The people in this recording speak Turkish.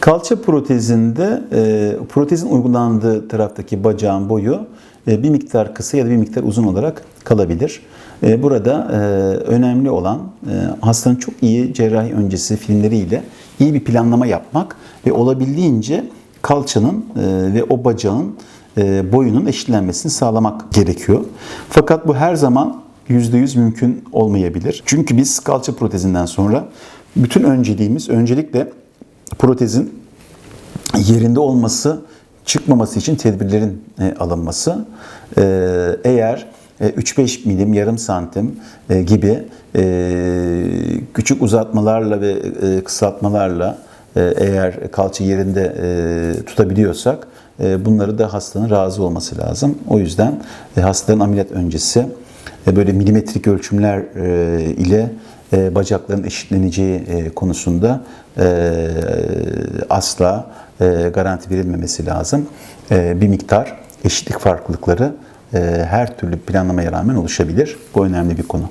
Kalça protezinde e, protezin uygulandığı taraftaki bacağın boyu e, bir miktar kısa ya da bir miktar uzun olarak kalabilir. E, burada önemli olan hastanın çok iyi cerrahi öncesi filmleriyle iyi bir planlama yapmak ve olabildiğince kalçanın ve o bacağın boyunun eşitlenmesini sağlamak gerekiyor. Fakat bu her zaman %100 mümkün olmayabilir. Çünkü biz kalça protezinden sonra bütün önceliğimiz öncelikle protezin yerinde olması, çıkmaması için tedbirlerin e, alınması. E, eğer e, 3-5 milim, yarım santim e, gibi e, küçük uzatmalarla ve e, kısaltmalarla e, eğer kalça yerinde e, tutabiliyorsak e, bunları da hastanın razı olması lazım. O yüzden e, hastanın ameliyat öncesi e, böyle milimetrik ölçümler e, ile e, bacakların eşitleneceği e, konusunda e, asla e, garanti verilmemesi lazım. E, bir miktar eşitlik farklılıkları e, her türlü planlamaya rağmen oluşabilir. Bu önemli bir konu.